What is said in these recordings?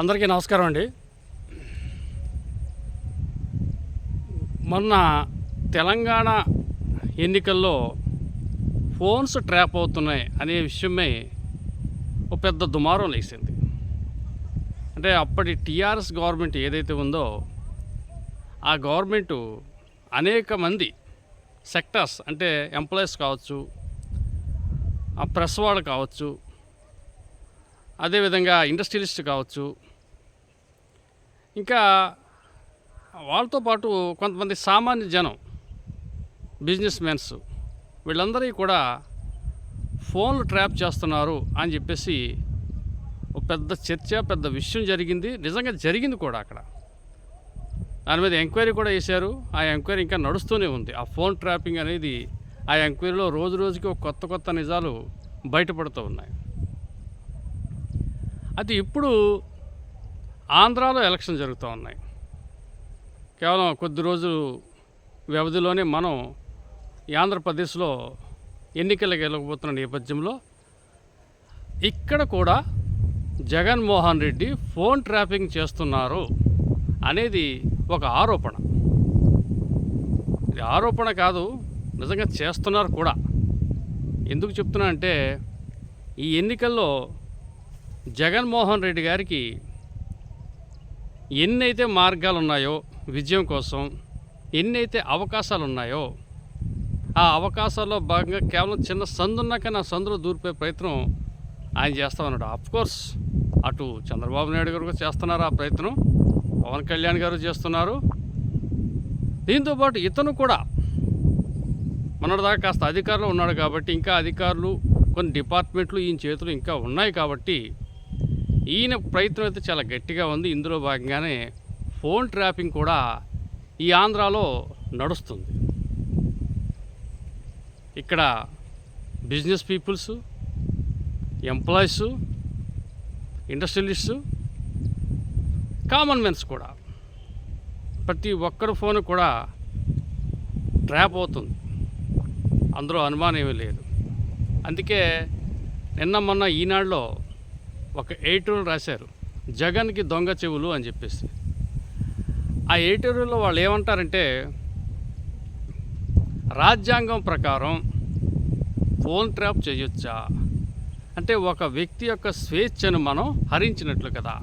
అందరికీ నమస్కారం అండి. మొన్న తెలంగాణ ఎన్నికల్లో ఫోన్స్ ట్రాప్ అవుతున్నాయి అనే విషయమై ఒక పెద్ద దుమారం లేచింది అంటే అప్పటి టీఆర్ఎస్ గవర్నమెంట్ ఏదైతే ఉందో ఆ గవర్నమెంట్ అనేక మంది సెక్టర్స్ అంటే ఎంప్లాయీస్ కావచ్చు ఆ ప్రెస్ వాళ్ళు కావచ్చు అదేవిధంగా ఇండస్ట్రియలిస్ట్ కావచ్చు ఇంకా వాళ్ళతో పాటు కొంతమంది సామాన్య జనం బిజినెస్ మెన్స్ వీళ్ళందరికీ కూడా ఫోన్లు ట్రాప్ చేస్తున్నారు అని చెప్పేసి ఒక పెద్ద చర్చ పెద్ద విషయం జరిగింది. నిజంగా జరిగింది కూడా అక్కడ. దాని మీద ఎంక్వైరీ కూడా చేశారు. ఆ ఎంక్వైరీ ఇంకా నడుస్తూనే ఉంది. ఆ ఫోన్ ట్రాపింగ్ అనేది ఆ ఎంక్వైరీలో రోజు రోజుకి ఒక కొత్త కొత్త నిజాలు బయటపడుతూ ఉన్నాయి. అది ఇప్పుడు ఆంధ్రాలో ఎలక్షన్ జరుగుతూ ఉన్నాయి. కేవలం కొద్ది రోజులు వ్యవధిలోనే మనం ఆంధ్రప్రదేశ్లో ఎన్నికలకు వెళ్ళకపోతున్న నేపథ్యంలో ఇక్కడ కూడా జగన్మోహన్ రెడ్డి ఫోన్ ట్రాపింగ్ చేస్తున్నారు అనేది ఒక ఆరోపణ. ఇది ఆరోపణ కాదు నిజంగా చేస్తున్నారు కూడా. ఎందుకు చెప్తున్నా అంటే ఈ ఎన్నికల్లో జగన్మోహన్ రెడ్డి గారికి ఎన్నైతే మార్గాలు ఉన్నాయో విజయం కోసం ఎన్నైతే అవకాశాలు ఉన్నాయో ఆ అవకాశాల్లో భాగంగా కేవలం చిన్న సందున్నాక నా సందులో దూరిపోయే ప్రయత్నం ఆయన చేస్తామన్నాడు. ఆఫ్కోర్స్ అటు చంద్రబాబు నాయుడు గారు చేస్తున్నారు ఆ ప్రయత్నం. పవన్ కళ్యాణ్ గారు చేస్తున్నారు. దీంతోపాటు ఇతను కూడా మనదాకా కాస్త అధికారులు ఉన్నాడు కాబట్టి ఇంకా అధికారులు కొన్ని డిపార్ట్మెంట్లు ఈయన చేతులు ఇంకా ఉన్నాయి కాబట్టి ఈయన ప్రయత్నం అయితే చాలా గట్టిగా ఉంది. ఇందులో భాగంగానే ఫోన్ ట్రాపింగ్ కూడా ఈ ఆంధ్రాలో నడుస్తుంది. ఇక్కడ business peoples employees industrialists common mens కూడా. ప్రతి ఒక్కరి ఫోన్ కూడా ట్రాప్ అవుతుంది. అందులో అనుమానం ఏమీ లేదు. అందుకే నిన్న మొన్న ఈనాడులో ఒక ఎయిటూరు రాశారు. జగన్కి దొంగ చెవులు అని చెప్పేసి. ఆ ఎయిటూరులో వాళ్ళు ఏమంటారంటే రాజ్యాంగం ప్రకారం ఫోన్ ట్రాప్ చేయొచ్చా? అంటే ఒక వ్యక్తి యొక్క స్వేచ్ఛను మనం హరించినట్లు కదా.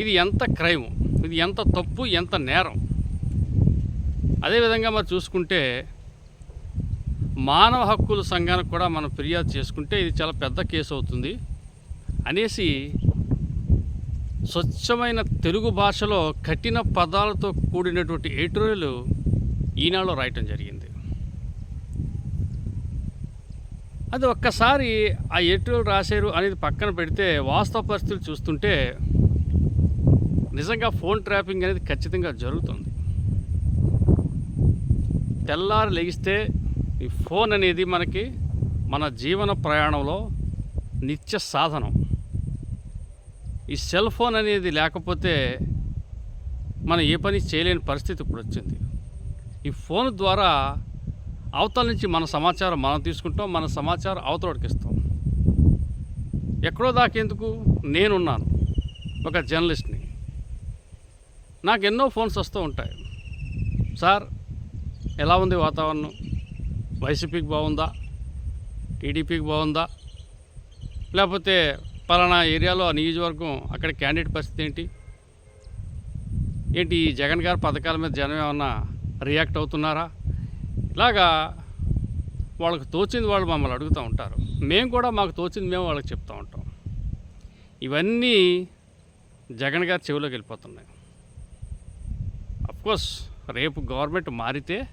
ఇది ఎంత క్రైమ్? ఇది ఎంత తప్పు? ఎంత నేరం? అదేవిధంగా మరి చూసుకుంటే మానవ హక్కుల సంఘానికి కూడా మనం ఫిర్యాదు చేసుకుంటే ఇది చాలా పెద్ద కేసు అవుతుంది. అనేసి స్వచ్ఛమైన తెలుగు భాషలో కఠిన పదాలతో కూడినటువంటి ఎడిటోరియల్ ఈనాడులో రాయటం జరిగింది. అది ఒక్కసారి ఆ ఎడిటోరియల్ రాశారు అనేది పక్కన పెడితే వాస్తవ పరిస్థితులు చూస్తుంటే నిజంగా ఫోన్ ట్రాపింగ్ అనేది ఖచ్చితంగా జరుగుతుంది. తెల్లారి లెగిస్తే ఈ ఫోన్ అనేది మనకి మన జీవన ప్రయాణంలో నిత్య సాధనం. ఈ సెల్ ఫోన్ అనేది లేకపోతే మనం ఏ పని చేయలేని పరిస్థితి ఇప్పుడు వచ్చింది. ఈ ఫోన్ ద్వారా అవతల నుంచి మన సమాచారం మనం తీసుకుంటాం మన సమాచారం అవతలకి ఇస్తాం. ఎక్కడో దాకేందుకు నేనున్నాను ఒక జర్నలిస్ట్ని. నాకు ఎన్నో ఫోన్స్ వస్తూ ఉంటాయి. సార్ ఎలా ఉంది వాతావరణం? వైసీపీకి బాగుందా? టీడీపీకి బాగుందా? లేకపోతే పలానా ఏరియాలో ఆ నియోజకవర్గం అక్కడ క్యాండిడేట్ పరిస్థితి ఏంటి? ఏంటి ఈ జగన్ గారి పథకాల మీద జనం ఏమన్నా రియాక్ట్ అవుతున్నారా? ఇలాగా వాళ్ళకి తోచింది వాళ్ళు మమ్మల్ని అడుగుతూ ఉంటారు. మేము కూడా మాకు తోచింది మేము వాళ్ళకి చెప్తూ ఉంటాం. ఇవన్నీ జగన్ గారి చెవిలోకి వెళ్ళిపోతున్నాయి. అఫ్కోర్స్ రేపు గవర్నమెంట్ మారితే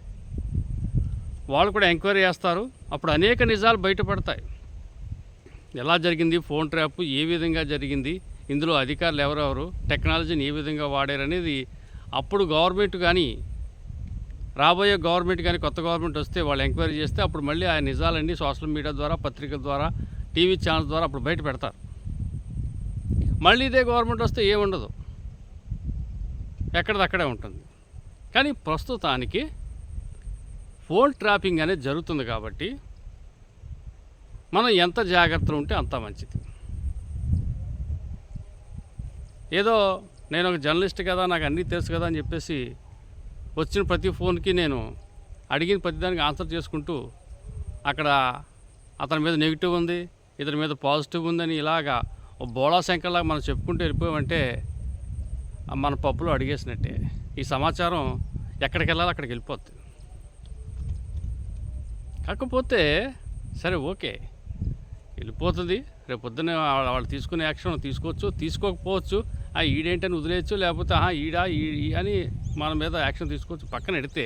వాళ్ళు కూడా ఎంక్వైరీ చేస్తారు. అప్పుడు అనేక నిజాలు బయటపడతాయి. ఎలా జరిగింది? ఫోన్ ట్రాప్ ఏ విధంగా జరిగింది? ఇందులో అధికారులు ఎవరెవరు టెక్నాలజీని ఏ విధంగా వాడారనేది అప్పుడు గవర్నమెంట్ కానీ రాబోయే గవర్నమెంట్ కానీ కొత్త గవర్నమెంట్ వస్తే వాళ్ళు ఎంక్వైరీ చేస్తే అప్పుడు మళ్ళీ ఆ నిజాలన్నీ సోషల్ మీడియా ద్వారా పత్రికల ద్వారా టీవీ ఛానల్ ద్వారా అప్పుడు బయట పెడతారు. మళ్ళీ ఇదే గవర్నమెంట్ వస్తే ఏముండదు ఎక్కడిదక్కడే ఉంటుంది. కానీ ప్రస్తుతానికి ఫోన్ ట్రాపింగ్ అనేది జరుగుతుంది కాబట్టి మనం ఎంత జాగ్రత్తలు ఉంటే అంత మంచిది. ఏదో నేను ఒక జర్నలిస్ట్ కదా నాకు అన్నీ తెలుసు కదా అని చెప్పేసి వచ్చిన ప్రతి ఫోన్కి నేను అడిగిన ప్రతిదానికి ఆన్సర్ చేసుకుంటూ అక్కడ అతని మీద నెగిటివ్ ఉంది ఇతని మీద పాజిటివ్ ఉందని ఇలాగా ఓ బోళా శంకర్లాగా మనం చెప్పుకుంటూ వెళ్ళిపోయామంటే మన పప్పులో అడిగేసినట్టే. ఈ సమాచారం ఎక్కడికి వెళ్ళాలో అక్కడికి వెళ్ళిపోతుంది కాకపోతే సరే ఓకే. వెళ్ళిపోతుంది. రేపు పొద్దున్న వాళ్ళు తీసుకునే యాక్షన్ తీసుకోవచ్చు. తీసుకోకపోవచ్చు. ఆ ఈడేంటని వదిలేయచ్చు. లేకపోతే ఆహా ఈడా ఈ అని మన మీద యాక్షన్ తీసుకోవచ్చు. పక్కన పెడితే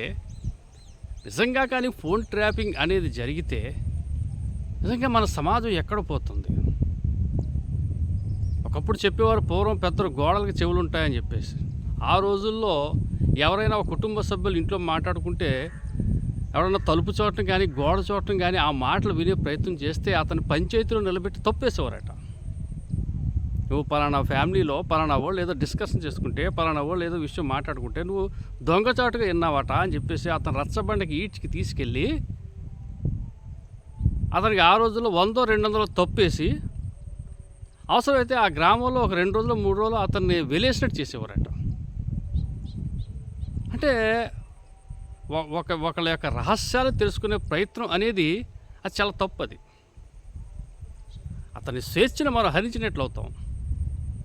నిజంగా కానీ ఫోన్ ట్రాపింగ్ అనేది జరిగితే నిజంగా మన సమాజం ఎక్కడ పోతుంది? ఒకప్పుడు చెప్పేవారు పూర్వం పెద్దలు గోడలకు చెవులు ఉంటాయని చెప్పేసి. ఆ రోజుల్లో ఎవరైనా ఒక కుటుంబ సభ్యులు ఇంట్లో మాట్లాడుకుంటే ఎవరైనా తలుపు చూడటం కానీ గోడ చూడటం కానీ ఆ మాటలు వినే ప్రయత్నం చేస్తే అతని పంచాయతీలో నిలబెట్టి తప్పేసేవారట. నువ్వు పలానా ఫ్యామిలీలో పలానా వాళ్ళు ఏదో డిస్కషన్ చేసుకుంటే పలానా వాళ్ళు ఏదో విషయం మాట్లాడుకుంటే నువ్వు దొంగచాటుగా విన్నావట అని చెప్పేసి అతను రచ్చబండకి ఈడ్చికి తీసుకెళ్ళి అతనికి ఆ రోజుల్లో వందో రెండు వందలు తప్పేసి అవసరమైతే ఆ గ్రామంలో ఒక రెండు రోజులు మూడు రోజులు అతన్ని వెలేసినట్టు చేసేవారట. అంటే ఒక ఒకళ్ళ యొక్క రహస్యాలు తెలుసుకునే ప్రయత్నం అనేది అది చాలా తప్పది. అతని స్వేచ్ఛను మనం హరించినట్లు అవుతాం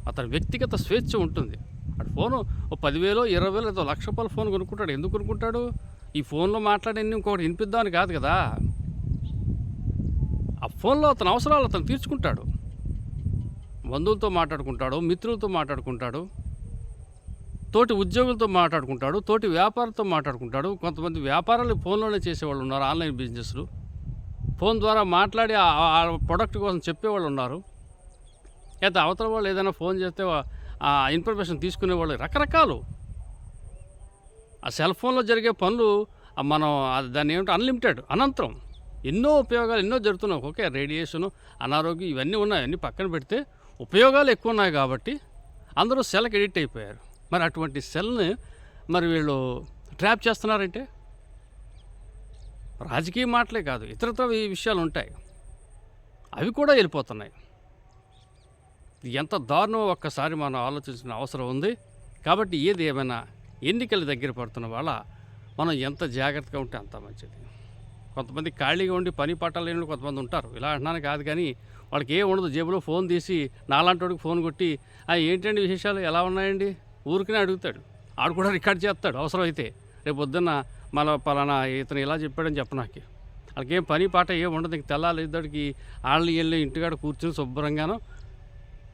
అతని వ్యక్తిగత స్వేచ్ఛ ఉంటుంది. అటు ఫోను ఓ పదివేలో ఇరవై వేలు ఏదో లక్ష రూపాయల ఫోన్ కొనుక్కుంటాడు. ఎందుకు కొనుక్కుంటాడు? ఈ ఫోన్లో మాట్లాడి ఇంకొకటి వినిపిద్దామని కాదు కదా. ఆ ఫోన్లో అతని అవసరాలు అతను తీర్చుకుంటాడు. బంధువులతో మాట్లాడుకుంటాడు మిత్రులతో మాట్లాడుకుంటాడు. తోటి ఉద్యోగులతో మాట్లాడుకుంటాడు తోటి వ్యాపారంతో మాట్లాడుకుంటాడు. కొంతమంది వ్యాపారాలు ఫోన్లోనే చేసేవాళ్ళు ఉన్నారు ఆన్లైన్ బిజినెస్లు. ఫోన్ ద్వారా మాట్లాడి ఆ ప్రొడక్ట్ కోసం చెప్పేవాళ్ళు ఉన్నారు. లేదా అవతల వాళ్ళు ఏదైనా ఫోన్ చేస్తే ఆ ఇన్ఫర్మేషన్ తీసుకునేవాళ్ళు రకరకాలు. ఆ సెల్ ఫోన్లో జరిగే పనులు మనం దాన్ని ఏమిటో అన్లిమిటెడ్ అనంతరం. ఎన్నో ఉపయోగాలు ఎన్నో జరుగుతున్నాయి. ఓకే రేడియేషను అనారోగ్యం ఇవన్నీ ఉన్నాయి అన్నీ పక్కన పెడితే ఉపయోగాలు ఎక్కువ ఉన్నాయి కాబట్టి అందరూ సెల్కి ఎడిట్ అయిపోయారు. మరి అటువంటి సెల్ని మరి వీళ్ళు ట్రాప్ చేస్తున్నారంటే? రాజకీయ మాటలే కాదు ఇతరత్ర ఈ విషయాలు ఉంటాయి. అవి కూడా వెళ్ళిపోతున్నాయి. ఎంత దారుణం ఒక్కసారి మనం ఆలోచించిన అవసరం ఉంది. కాబట్టి ఏది ఏమైనా ఎన్నికల దగ్గర పడుతున్న వాళ్ళ మనం ఎంత జాగ్రత్తగా ఉంటే అంత మంచిది. కొంతమంది ఖాళీగా ఉండి పని పట్టాలు లేని వాళ్ళు కొంతమంది ఉంటారు. ఇలా అంటున్నాను కాదు కానీ వాళ్ళకి ఏం ఉండదు జేబులో ఫోన్ తీసి నాలాంటి వాడికి ఫోన్ కొట్టి ఏంటండి విశేషాలు? ఎలా ఉన్నాయండి? ఊరికనే అడుగుతాడు. ఆడు కూడా రికార్డ్ చేస్తాడు అవసరం అయితే రేపు పొద్దున్న మళ్ళీ పలానా ఇతను ఇలా చెప్పాడని చెప్పనాకి వాళ్ళకి ఏం పని పాట ఏం ఉండదు ఇంక తెల్లాలి ఇద్దరికి. వాళ్ళు వెళ్ళి ఇంటికాడ కూర్చొని శుభ్రంగాను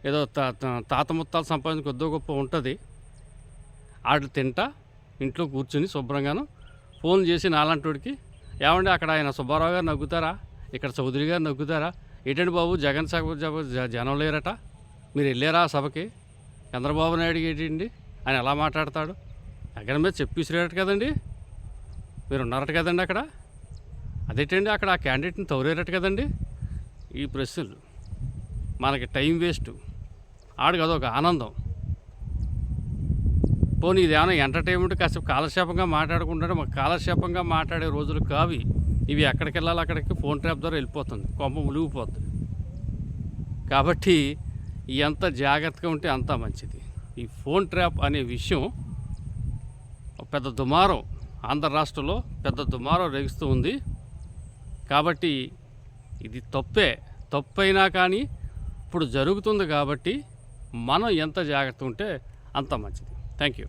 ఏదో తా- తాత ముత్తాలు సంపాదించి కొద్దో గొప్ప ఉంటుంది. ఆడు తింటా ఇంట్లో కూర్చుని శుభ్రంగాను ఫోన్ చేసి నాలంటోడికి ఏమండి అక్కడ ఆయన సుబ్బారావు గారు నగ్గుతారా? ఇక్కడ చౌదరి గారు నగ్గుతారా? ఏంటండి బాబు జగన్ సభ జ- జనం లేరట. మీరు వెళ్ళారా ఆ సభకి? చంద్రబాబు నాయుడు ఏంటండి? ఆయన ఎలా మాట్లాడతాడు? ఎక్కడ మీద చెప్పేసిరేట కదండి? మీరు ఉన్నారట కదండి అక్కడ? అదేటండి? అక్కడ ఆ క్యాండిడేట్ని తౌరేరట కదండి? ఈ ప్రశ్నలు. మనకి టైం వేస్ట్. ఆడు కదా ఒక ఆనందం. పోనీ ఇది ఏమైనా ఎంటర్టైన్మెంట్ కాసేపు కాలక్షేపంగా మాట్లాడుకుంటాడు మాకు కాలక్షేపంగా మాట్లాడే రోజులు కావి. ఇవి ఎక్కడికి వెళ్ళాలి అక్కడికి ఫోన్ ట్రాప్ ద్వారా వెళ్ళిపోతుంది. కొంప ములిగిపోతుంది కాబట్టి ఎంత జాగ్రత్తగా ఉంటే అంత మంచిది. ఈ ఫోన్ ట్రాప్ అనే విషయం పెద్ద దుమారం. ఆంధ్ర రాష్ట్రంలో పెద్ద దుమారం రేగిస్తూ ఉంది. కాబట్టి ఇది తప్పే. తప్పైనా కానీ ఇప్పుడు జరుగుతుంది కాబట్టి మనం ఎంత జాగ్రత్త ఉంటే అంత మంచిది. Thank you